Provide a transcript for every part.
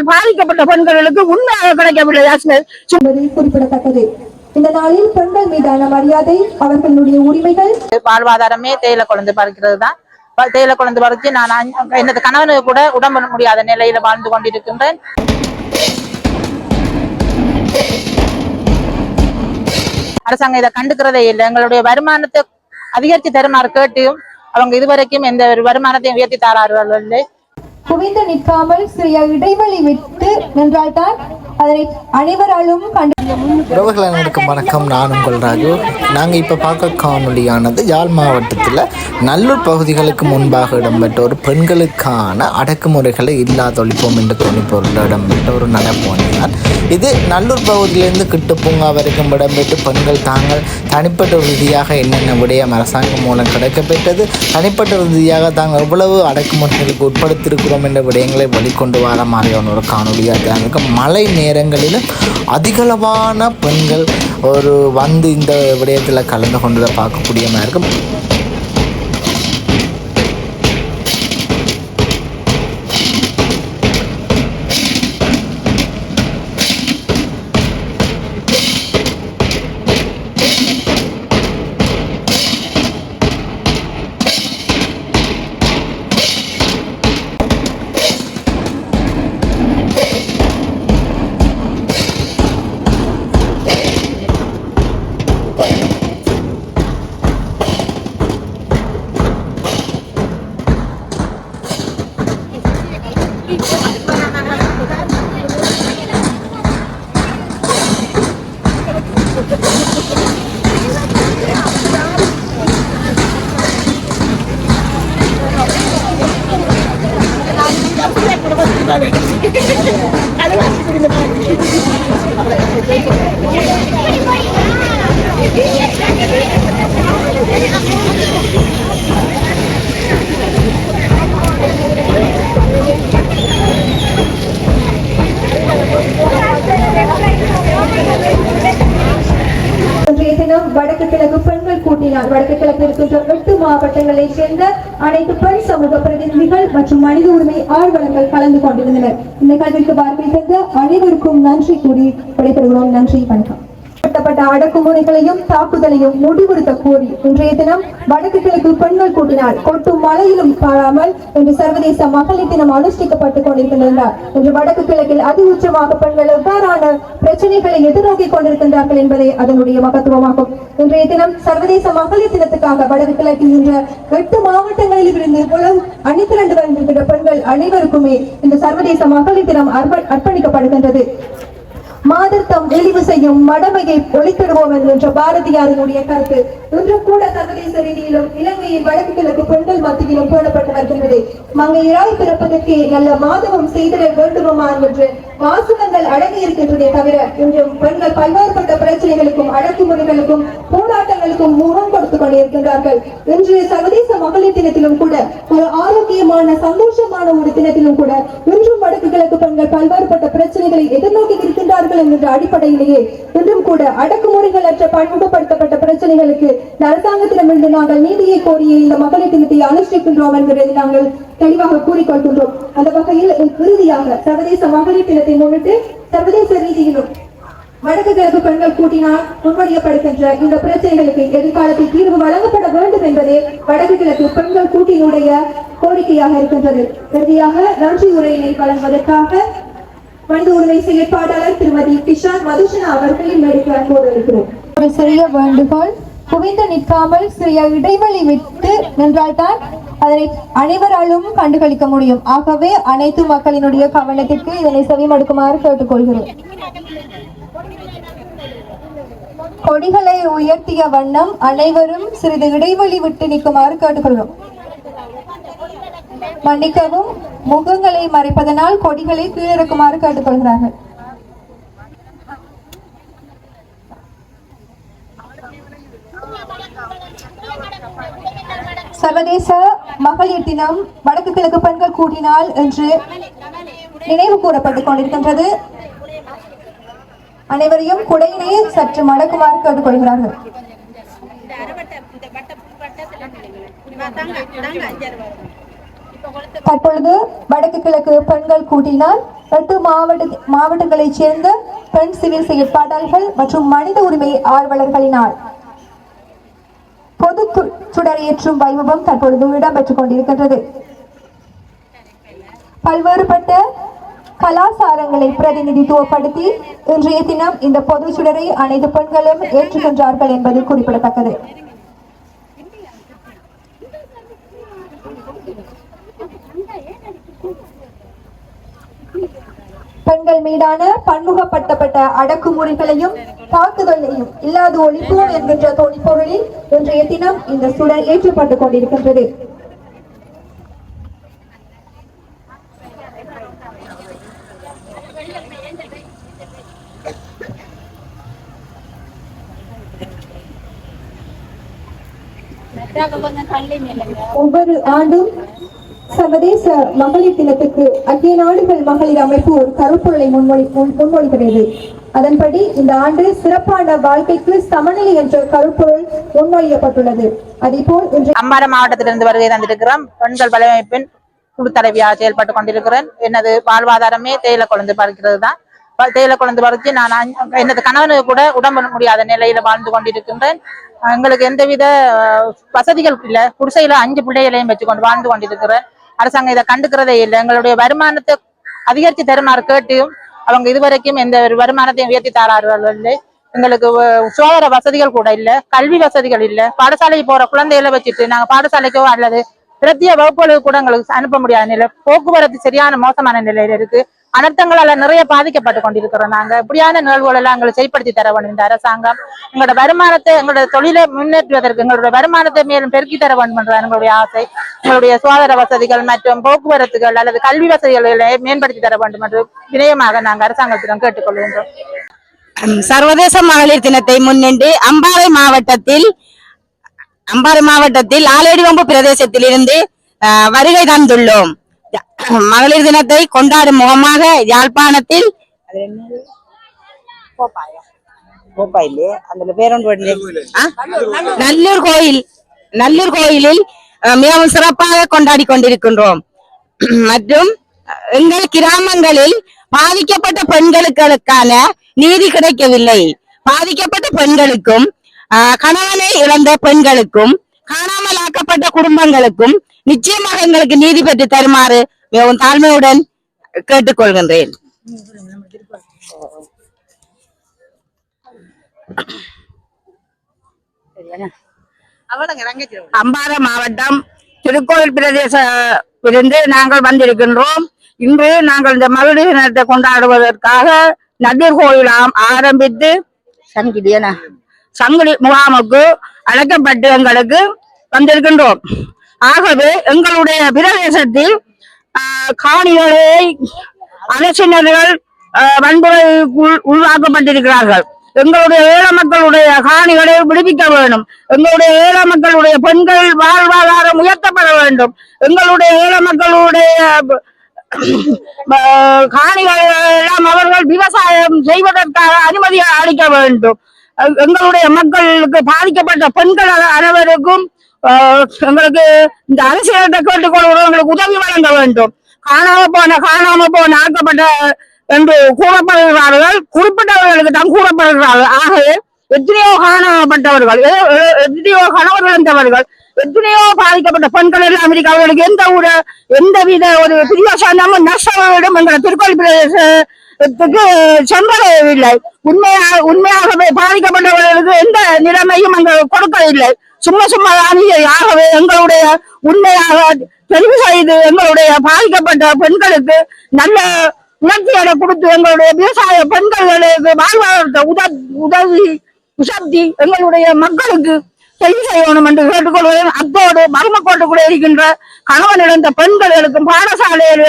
பெண்கள் பாதிக்கப்பட்ட பெண்களுக்கு உண்மையாக கிடைக்கவில்லை என்பது குறிப்பிடத்தக்கது. இந்த நாளில் பெண்கள் மீதான மரியாதை அவர்களுடைய உரிமைகள். வாழ்வாதாரமே தேயிலை குழந்தை பறிக்கிறது தான் தேயிலை குழந்தை பறிச்சு நான் எனது கணவனுக்கு கூட உடம்பு முடியாத நிலையில வாழ்ந்து கொண்டிருக்கின்றேன். அரசாங்கம் இதை கண்டுக்கிறதே இல்லை. எங்களுடைய வருமானத்தை அதிகரித்து தருமாறு கேட்டும் அவங்க இதுவரைக்கும் எந்த ஒரு வருமானத்தையும் உயர்த்தி தரார்கள் இல்லை குவிந்து நிற்காமல் சிறிய இடைவெளி விட்டு நின்றால்தான் அதனை அனைவராலும் கண்டு உறவுகள் அனைவருக்கும் வணக்கம். நான் உங்கள் ராஜு. நாங்கள் இப்போ பார்க்க காணொலியானது யாழ் மாவட்டத்தில் நல்லூர் பகுதிகளுக்கு முன்பாக இடம்பெற்ற ஒரு பெண்களுக்கான அடக்குமுறைகளை இல்லாதொழிப்போம் என்ற பொருள் இடம்பெற்ற ஒரு நடப்பு இது நல்லூர் பகுதியிலேருந்து கிட்டு பூங்கா வரைக்கும் இடம்பெற்று பெண்கள் தாங்கள் தனிப்பட்ட ரீதியாக என்னென்ன விடயம் அரசாங்கம் மூலம் கிடைக்கப்பெற்றது தனிப்பட்ட ரீதியாக தாங்கள் எவ்வளவு அடக்குமுறைகளுக்கு உட்படுத்தியிருக்கிறோம் என்ற விடயங்களை வெளிக்கொண்டு வர மாதிரியான ஒரு காணொலியாக தான் இருக்கும் மழை நேரங்களிலும் அதிகளவான பெண்கள் ஒரு வந்து இந்த விடயத்தில் கலந்து கொண்டதை பார்க்கக்கூடிய மாதிரி இருக்கும். Ha ha ha! வடக்கு கிழக்கு இருக்கின்ற எட்டு மாவட்டங்களைச் சேர்ந்த அனைத்து பெண் சமூக பிரதிநிதிகள் மற்றும் மனித உரிமை ஆர்வலர்கள் கலந்து கொண்டிருந்தனர். இந்த நிகழ்விற்கு பார்வை தந்த அனைவருக்கும் நன்றி கூறி விடைபெறுகிறோம். நன்றி வணக்கம். அடக்குமுறைகளையும் தாக்குதலையும் முடிவுறுத்த கோரி இன்றைய தினம் வடக்கு கிழக்கு பெண்கள் கூட்டினால் கொட்டும் மழையிலும் பாராமல் இன்று சர்வதேச மகளிர் தினம் அனுஷ்டிக்கப்பட்டுக் கொண்டிருக்கின்றனர் இன்று வடக்கு கிழக்கில் அதி உச்சமாக பெண்கள் எவ்வாறான பிரச்சனைகளை எதிர்நோக்கி கொண்டிருக்கின்றார்கள் என்பதே அதனுடைய மகத்துவமாகும். இன்றைய தினம் சர்வதேச மகளிர் தினத்துக்காக வடக்கு கிழக்கில் இன்று எட்டு மாவட்டங்களில் இருந்து உலகம் அணிதிரண்டு வந்திருக்கின்ற பெண்கள் அனைவருக்குமே இந்த சர்வதேச மகளிர் தினம் அர்ப்பணிக்கப்படுகின்றது. மாதர்த்தம் இழிவு செய்யும் மடமையை ஒழித்திடுவோம் என்கின்ற பாரதியாரினுடைய கருத்து. இன்றும் கூட சர்வதேச ரீதியிலும் இலங்கையின் வடக்கு கிழக்கு பெண்கள் மத்தியிலும் பேணப்பட்டு வருகின்றது மங்கையராய் பிறப்பதற்கு நல்ல மாதவம் செய்திட வேண்டுமா என்று வாசகங்கள் அடங்கி இருக்கின்றதே தவிர இன்றும் பெண்கள் பல்வேறுபட்ட பிரச்சனைகளுக்கும் அடக்குமுறைகளுக்கும் போராட்டங்களுக்கும் முகம் கொண்டிருக்கின்றார்கள் இன்று சர்வதேச மகளிர் தினத்திலும் கூட ஒரு ஆரோக்கியமான சந்தோஷமான ஒரு தினத்திலும் கூட இன்றும் வடக்கு கிழக்கு பெண்கள் பல்வேறுபட்ட பிரச்சனைகளை எதிர்நோக்கி இருக்கின்றார்கள் என்கின்ற அடிப்படையிலேயே இன்றும் கூட அடக்குமுறைகள் அற்ற பன்முகப்படுத்தப்பட்ட பிரச்சனைகளுக்கு அரசாங்கத்திடமிருந்து நாங்கள் நீதியை கோரிய இந்த மகளிர் தினத்தை அனுஷ்டிக்கின்றோம் என்கிறதை நாங்கள் தெளிவாக கூறிக்கொள்கின்றோம். அந்த வகையில் இறுதியாக சர்வதேச மகளிர் தினத்தை முன்னிட்டு சர்வதேச ரீதியிலும் வடக்கு கிழக்கு பெண்கள் கூட்டினால் முன்மொழியப்படுகின்ற இந்த பிரச்சனைகளுக்கு எதிர்காலத்தில் தீர்வு வழங்கப்பட வேண்டும் என்பதே வடக்கு கிழக்கு பெண்கள் கூட்டினுடைய கோரிக்கையாக இருக்கின்றது. இறுதியாக நன்றி உரையினை வழங்குவதற்காக மனித உரிமை செயற்பாட்டாளர் திருமதி கிஷான் மதுஷனா அவர்களின் மேடைக்கு அன்போடு இருக்கிறோம். ஒரு சிறிய வேண்டுகோள் குவிந்து நிற்காமல் சிறிய இடைவெளி விட்டு நின்றால்தான் அதனை அனைவராலும் கண்டுகளிக்க முடியும். ஆகவே அனைத்து மக்களினுடைய கவனத்திற்கு இதனை செவிமடுக்குமாறு கேட்டுக்கொள்கிறேன். கொடிகளை உயர்த்திய வண்ணம் அனைவரும் சிறிது இடைவெளி விட்டு நிற்குமாறு கேட்டுக்கொள்கிறோம். மன்னிக்கவும் முகங்களை மறைப்பதனால் கொடிகளை கீழிறக்குமாறு கேட்டுக்கொள்கிறார்கள். சர்வதேச மகளிர் தினம் வடக்கு கிழக்கு பெண்கள் கூட்டினால் என்று நினைவு கூறப்பட்டுக் கொண்டிருக்கின்றது. அனைவரையும் குடையினை சற்று மடக்குமாறு கேட்டுக்கொள்கிறார்கள். தற்பொழுது வடக்கு கிழக்கு பெண்கள் கூட்டினால் எட்டு மாவட்ட மாவட்டங்களைச் சேர்ந்த பெண் சிவில் செயற்பாட்டாளர்கள் மற்றும் மனித உரிமை ஆர்வலர்களினால் பொது து- சுடரேற்றும் வைபவம் தற்பொழுது இடம்பெற்றுக் கொண்டிருக்கின்றது. பல்வேறுபட்ட கலாசாரங்களை பிரதிநிதித்துவப்படுத்தி இன்றைய தினம் இந்த பொது சுடரை அனைத்து பெண்களும் ஏற்றுகின்றார்கள் என்பது குறிப்பிடத்தக்கது. பெண்கள் மீதான பன்முகப்படுத்தப்பட்ட அடக்குமுறைகளையும் தாக்குதலையும் இல்லாது ஒழிப்போம் என்கின்ற தொழிற்பொருளில் இன்றைய தினம் இந்த சுடர் ஏற்றுப்பட்டுக் கொண்டிருக்கின்றது. ஒவ்வொரு ஆண்டும் சர்வதேச மகளிர் தினத்துக்கு ஐக்கிய நாடுகள் மகளிர் அமைப்பு ஒரு கருப்பொருளை முன்மொழி முன்- முன்மொழிகிறது. அதன்படி இந்த ஆண்டு சிறப்பான வாழ்க்கைக்கு சமநிலை என்ற கருப்பொருள் முன்மொழியப்பட்டுள்ளது. அதேபோல் இன்று அம்பாறை மாவட்டத்திலிருந்து வருகை தந்திருக்கிறோம். பெண்கள் வலையமைப்பின் குழு தலைவியாக செயல்பட்டு கொண்டிருக்கிறேன். எனது வாழ்வாதாரமே தேயிலை குழந்தை பறிக்கிறது தான் தேயிலை குழந்தை பறித்து நான் அஞ்சு- எனது கணவனுக்கு கூட உடம்பு முடியாத நிலையில வாழ்ந்து கொண்டிருக்கின்றேன். எங்களுக்கு எந்தவித வசதிகள் இல்லை. குடிசையில அஞ்சு பிள்ளைகளையும் வச்சுக்கொண்டு வாழ்ந்து கொண்டிருக்கிறேன். அரசாங்கம் இதை கண்டுக்கிறதே இல்லை. எங்களுடைய வருமானத்தை அதிகரித்து தருமாறு கேட்டியும் அவங்க இதுவரைக்கும் எந்த ஒரு வருமானத்தையும் உயர்த்தி தரார்கள் இல்லை. எங்களுக்கு சுகாதார வசதிகள் கூட இல்லை. கல்வி வசதிகள் இல்லை. பாடசாலைக்கு போற குழந்தைகளை வச்சுட்டு நாங்க பாடசாலைக்கோ அல்லது பிரத்திய வகுப்புகளுக்கு கூட எங்களுக்கு அனுப்ப முடியாத நிலை. போக்குவரத்து சரியான மோசமான நிலையில இருக்கு. அனர்த்தங்களால நிறைய பாதிக்கப்பட்டு கொண்டிருக்கிறோம் நாங்க. இப்படியான நிகழ்வுகள் எல்லாம் எங்களுக்கு செயல்படுத்தி தர வேண்டும் இந்த அரசாங்கம். எங்களோட வருமானத்தை எங்களோட தொழிலை முன்னேற்றுவதற்கு எங்களுடைய வருமானத்தை மேலும் பெருக்கி தர வேண்டும் என்ற எங்களுடைய ஆசை. எங்களுடைய சுகாதார வசதிகள் மற்றும் போக்குவரத்துகள் அல்லது கல்வி வசதிகளை மேம்படுத்தி தர வேண்டும் என்று வினயமாக நாங்கள் அரசாங்கத்திடம் கேட்டுக்கொள்கின்றோம் சர்வதேச மகளிர் தினத்தை முன்னின்று அம்பாறை மாவட்டத்தில் அம்பாறை மாவட்டத்தில் ஆலேடிவம்பு பிரதேசத்தில் இருந்து வருகை தந்துள்ளோம். மகளிர் தினத்தை கொண்டாடும் முகமாக யாழ்ப்பாணத்தில்? நல்லூர் கோயில். நல்லூர் கோயிலில் மிகவும் சிறப்பாக கொண்டாடி கொண்டிருக்கின்றோம். மற்றும் எங்கள் கிராமங்களில் பாதிக்கப்பட்ட பெண்களுக்கான நீதி கிடைக்கவில்லை. பாதிக்கப்பட்ட பெண்களுக்கும் கணவனை இழந்த பெண்களுக்கும் காணாமல் ஆக்கப்பட்ட குடும்பங்களுக்கும் நிச்சயமாக எங்களுக்கு நீதி பெற்று தருமாறு மிகவும் தாழ்மையுடன் கேட்டுக்கொள்கின்றேன். அம்பாறை மாவட்டம் திருக்கோயில் பிரதேச இருந்து நாங்கள் வந்திருக்கின்றோம். இன்று நாங்கள் இந்த மகளிர் தினத்தை கொண்டாடுவதற்காக நதிர் கோயில் ஆம்- ஆரம்பித்து சங்கிலியன சங்கிலி முகாமுக்கு அழைக்கப்பட்டு எங்களுக்கு வந்திருக்கின்றோம். ஆகவே எங்களுடைய பிரதேசத்தில் காணிகளை அரசினர்கள் ஆஹ், வன்முறைக்குள் உருவாக்கப்பட்டிருக்கிறார்கள் எங்களுடைய ஏழை மக்களுடைய காணிகளை விடுவிக்க வேண்டும். எங்களுடைய ஏழ மக்களுடைய பெண்கள் வாழ்வாதாரம் உயர்த்தப்பட வேண்டும். எங்களுடைய ஏழை மக்களுடைய காணிகள் எல்லாம் அவர்கள் விவசாயம் செய்வதற்காக அனுமதி அளிக்க வேண்டும். எங்களுடைய மக்களுக்கு பாதிக்கப்பட்ட பெண்கள் அனைவருக்கும் எங்களுக்கு இந்த அரசியலை கேட்டுக்கொள்கிறோம் எங்களுக்கு உதவி வழங்க வேண்டும். காணாம போன காணாம போன ஆக்கப்பட்ட என்று கூறப்படுகிறார்கள். குறிப்பிட்டவர்களுக்கு தான் கூறப்படுகிறார்கள். ஆகவே எத்தனையோ காணப்பட்டவர்கள் எத்தனையோ கணவர் இழந்தவர்கள் எத்தனையோ பாதிக்கப்பட்ட பெண்கள் எல்லாம் இருக்கு அவர்களுக்கு எந்த ஒரு எந்த வித ஒரு பிரியோசனமும் நஷ்டம் எங்களை திருக்கோள் பிரதேச சென்றடையவில்லை. உண்மையா உண்மையாகவே பாதிக்கப்பட்டவர்களுக்கு எந்த நிலைமையும் அங்கு கொடுக்கவில்லை. சும்மா சும்மா தானே ஆகவே எங்களுடைய உண்மையாக தெரிவு செய்து எங்களுடைய பாதிக்கப்பட்ட பெண்களுக்கு நல்ல உணர்ச்சிகளை கொடுத்து எங்களுடைய விவசாய பெண்களுக்கு வாழ்வாதாரத்தை உத உதவி உசப்தி எங்களுடைய மக்களுக்கு செய்தி செய்யணும் என்று கேட்டுக்கொள்கிறேன். அத்தோடு மருமக்கோட்டுக்குள்ளே இருக்கின்ற கணவன் இழந்த பெண்களுக்கும் பாடசாலையில்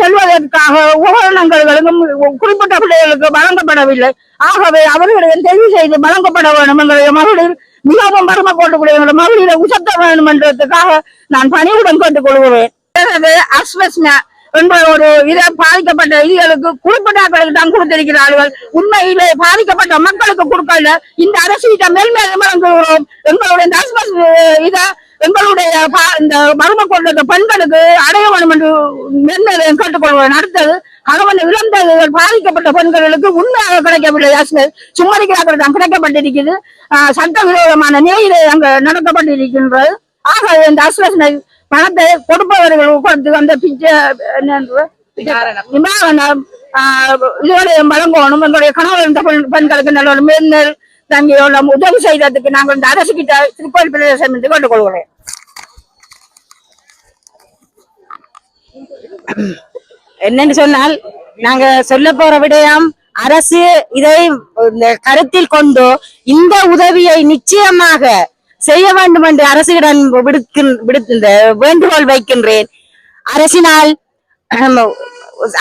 செல்வதற்காக உபகரணங்களும் குறிப்பிட்ட பிள்ளைகளுக்கு வழங்கப்படவில்லை. ஆகவே அவர்களிடம் தெரிவு செய்து வழங்கப்பட வேண்டும் என்கிற மகளிர் மிகவும் மருமக்கோட்டுக்குள்ளே கொண்டுக்கூடிய மகளிரை உசத்த வேண்டும் என்றதுக்காக நான் பணிவுடன் கேட்டுக்கொள்கிறேன் அஸ்வஸ்னா என்ற ஒரு இதை பாதிக்கப்பட்ட இதுகளுக்கு குறிப்பிட்டாக்களுக்கு தான் கொடுத்திருக்கிறார்கள். உண்மையிலே பாதிக்கப்பட்ட மக்களுக்கு கொடுக்கல. இந்த அரசிடம் மேல்மேலும் வழங்குகிறோம் எங்களுடைய இதை எங்களுடைய இந்த மரும கொண்ட பெண்களுக்கு அடைய வேண்டும் என்று மென்மேலும் கேட்டுக்கொள்வேன் அடுத்தது கணவன் இழந்தவர்கள் பாதிக்கப்பட்ட பெண்களுக்கு உண்மையாக கிடைக்கவில்லை அரசு சும்மதிக்கிறார்கள் தான் கிடைக்கப்பட்டிருக்கிறது. சட்டவிரோதமான நிலையிலே அங்க நடத்தப்பட்டிருக்கின்றது. ஆக இந்த அசுவசனை பணத்தை கொடுப்பவர்கள் கொடுத்து அந்த பிச்சை நிவாரணம் இதுவரை வழங்கணும். எங்களுடைய கணவர் பெண்களுக்கு நல்ல மேல்நல் தங்கியோட உதவி செய்ததுக்கு நாங்கள் இந்த அரசு கிட்ட திருப்பதி பிரதேசம் என்று கேட்டுக்கொள்கிறேன் என்னன்னு சொன்னால் நாங்க சொல்ல போற விடயம் அரசு இதை கருத்தில் கொண்டு இந்த உதவியை நிச்சயமாக செய்ய வேண்டும் என்று அரசிடம் விடுக்கின் வேண்டுகோள் வைக்கின்றேன். அரசினால்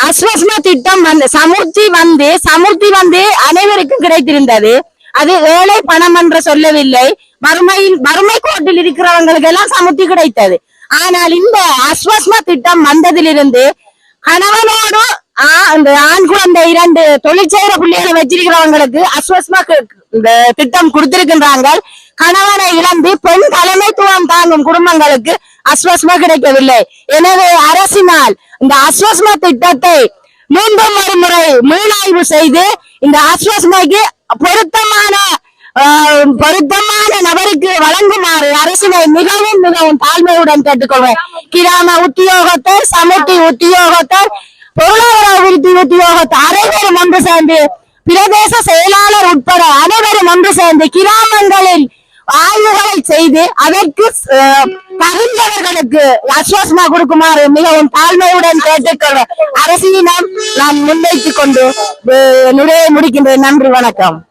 அஸ்வஸ்ம திட்டம் வந்து சமுர்த்தி வந்து சமுர்த்தி வந்து அனைவருக்கும் கிடைத்திருந்தது. அது ஏழை பணம் என்று சொல்லவில்லை. வறுமையில் வறுமை கோட்டில் இருக்கிறவங்களுக்கு எல்லாம் சமுத்தி கிடைத்தது. ஆனால் இந்த அஸ்வஸ்மா திட்டம் வந்ததிலிருந்து கணவனோடு அந்த ஆண் குழந்தை இரண்டு தொழிற்சேர பிள்ளைகளை வச்சிருக்கிறவங்களுக்கு அஸ்வஸ்மா இந்த திட்டம் கொடுத்திருக்கின்றாங்க. கணவனை இழந்து பெண் தலைமைத்துவம் தாங்கும் குடும்பங்களுக்கு அஸ்வஸ்மா கிடைக்கவில்லை. எனவே அரசினால் இந்த அஸ்வஸ்மா திட்டத்தை மீண்டும் ஒரு முறை மீளாய்வு செய்து இந்த அஸ்வஸ்மைக்கு பொருத்தமான ஆஹ், பொருத்தமான நபருக்கு வழங்குமாறு அரசினை மிகவும் மிகவும் தாழ்மையுடன் கேட்டுக்கொள்வேன். கிராம உத்தியோகத்தர் சமுத்தி உத்தியோகத்தர் பொருளாதார அபிவிருத்தி உத்தியோகத்தர் அனைவரும் ஒன்று சேர்ந்து பிரதேச செயலாளர் உட்பட அனைவரும் ஒன்று சேர்ந்து கிராமங்களில் ஆய்வுகளை செய்து அதற்கு அஹ், தகுந்தவர்களுக்கு அஸ்வாசமா கொடுக்குமாறு மிகவும் தாழ்மையுடன் கேட்டுக்கொள்வேன் நாம் நாம் முன்வைத்துக் கொண்டு அஹ், நிறைய முடிக்கின்றேன். நன்றி வணக்கம்.